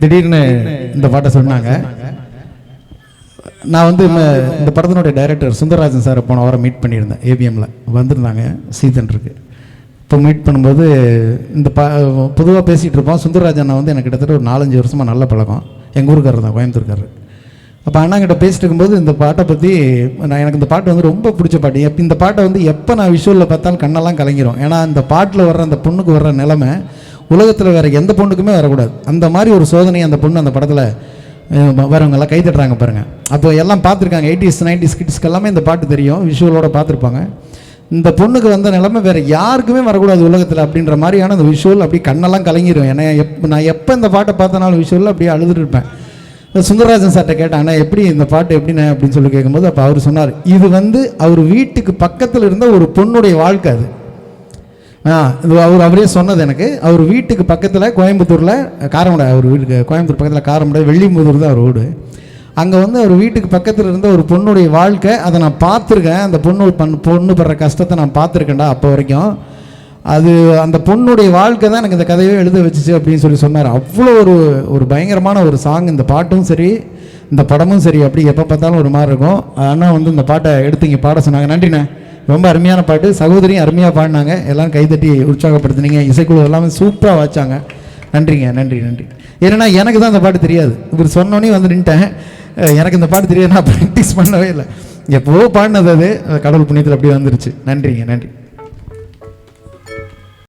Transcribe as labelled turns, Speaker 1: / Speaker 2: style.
Speaker 1: திடீர்னு இந்த பாட்டை சொன்னாங்க. நான் வந்து இந்த படத்தினுடைய டைரக்டர் சுந்தரராஜன் சாரை போன வாரம் மீட் பண்ணியிருந்தேன் ஏபிஎம்மில் வந்திருந்தாங்க சீசன்ருக்கு இப்போ மீட் பண்ணும்போது இந்த பா பொதுவாக பேசிகிட்டு இருப்போம். சுந்தரராஜன் வந்து எனக்கு கிட்டத்தட்ட ஒரு நாலஞ்சு வருஷமாக நல்ல பழக்கம். எங்கள் ஊருக்காரர் தான் கோயம்புத்தூர்காரர். அப்போ அண்ணாங்கிட்ட பேசிட்டு இருக்கும்போது இந்த பாட்டை பற்றி நான் எனக்கு இந்த பாட்டு வந்து ரொம்ப பிடிச்ச பாட்டு. எப்போ இந்த பாட்டை வந்து எப்போ நான் விஷுவலில் பார்த்தாலும் கண்ணெல்லாம் கலங்கிரும். ஏன்னா அந்த பாட்டில் வர்ற அந்த பொண்ணுக்கு வர்ற நிலைமை உலகத்தில் வேறு எந்த பொண்ணுக்குமே வரக்கூடாது. அந்த மாதிரி ஒரு சோதனை அந்த பொண்ணு அந்த படத்தில் வரவங்கெல்லாம் கை தட்டுறாங்க அப்போ எல்லாம் பார்த்துருக்காங்க. எயிட்டிஸ் நைன்டிஸ் கிட்ஸ்க்கு எல்லாமே இந்த பாட்டு தெரியும். விஷுவலோட பார்த்துருப்பாங்க. இந்த பொண்ணுக்கு வந்த நிலைமை வேறு யாருக்குமே வரக்கூடாது உலகத்தில் அப்படின்ற மாதிரியான அந்த விஷுவல் அப்படி கண்ணெல்லாம் கலங்கிரும். ஏன்னா எப் நான் எப்போ இந்த பாட்டை பார்த்தனாலும் விஷுவலில் அப்படியே அழுதுட்டு இருப்பேன். சுந்தரராஜன் சார்ட்ட கேட்டேன் ஆனால் எப்படி இந்த பாட்டு எப்படிண்ணே அப்படின்னு சொல்லி கேட்கும்போது அப்போ அவர் சொன்னார் இது வந்து அவர் வீட்டுக்கு பக்கத்தில் இருந்த ஒரு பொண்ணுடைய வாழ்க்கை அது. ஆ இது அவர் அவரே சொன்னது எனக்கு. அவர் வீட்டுக்கு பக்கத்தில் கோயம்புத்தூரில் காரமடை அவர் வீட்டுக்கு கோயம்புத்தூர் பக்கத்தில் காரமடை வெள்ளிமுதூர் தான் அவர் வீடு அங்கே வந்து அவர் வீட்டுக்கு பக்கத்தில் இருந்த ஒரு பொண்ணுடைய வாழ்க்கை அதை நான் பார்த்துருக்கேன். அந்த பொண்ணு பண் பொண்ணு படுற கஷ்டத்தை நான் பார்த்துருக்கேன்டா அப்போ வரைக்கும். அது அந்த பொண்ணுடைய வாழ்க்கை தான் எனக்கு இந்த கதையே எழுத வச்சுச்சு அப்படின்னு சொல்லி சொன்னார். அவ்வளோ ஒரு ஒரு பயங்கரமான ஒரு சாங் இந்த பாட்டும் சரி இந்த படமும் சரி அப்படி எப்போ பார்த்தாலும் ஒரு மாதிரி இருக்கும். ஆனால் வந்து இந்த பாட்டை எடுத்து இங்கே பாட சொன்னாங்க. நன்றிண்ணே. ரொம்ப அருமையான பாட்டு. சகோதரியும் அருமையாக பாடினாங்க. எல்லாம் கைதட்டி உற்சாகப்படுத்துனீங்க. இசைக்குழு எல்லாமே சூப்பராக வச்சாங்க நன்றிங்க நன்றி நன்றி. ஏன்னா எனக்கு தான் அந்த பாட்டு தெரியாது. இவர் சொன்னோன்னே வந்து நின்ட்டேன். எனக்கு இந்த பாட்டு தெரியாது. நான் ப்ராக்டிஸ் பண்ணவே இல்லை. எப்போவோ பாடினது அது கடவுள் புண்ணியத்தில் அப்படியே வந்துருச்சு. நன்றிங்க நன்றி.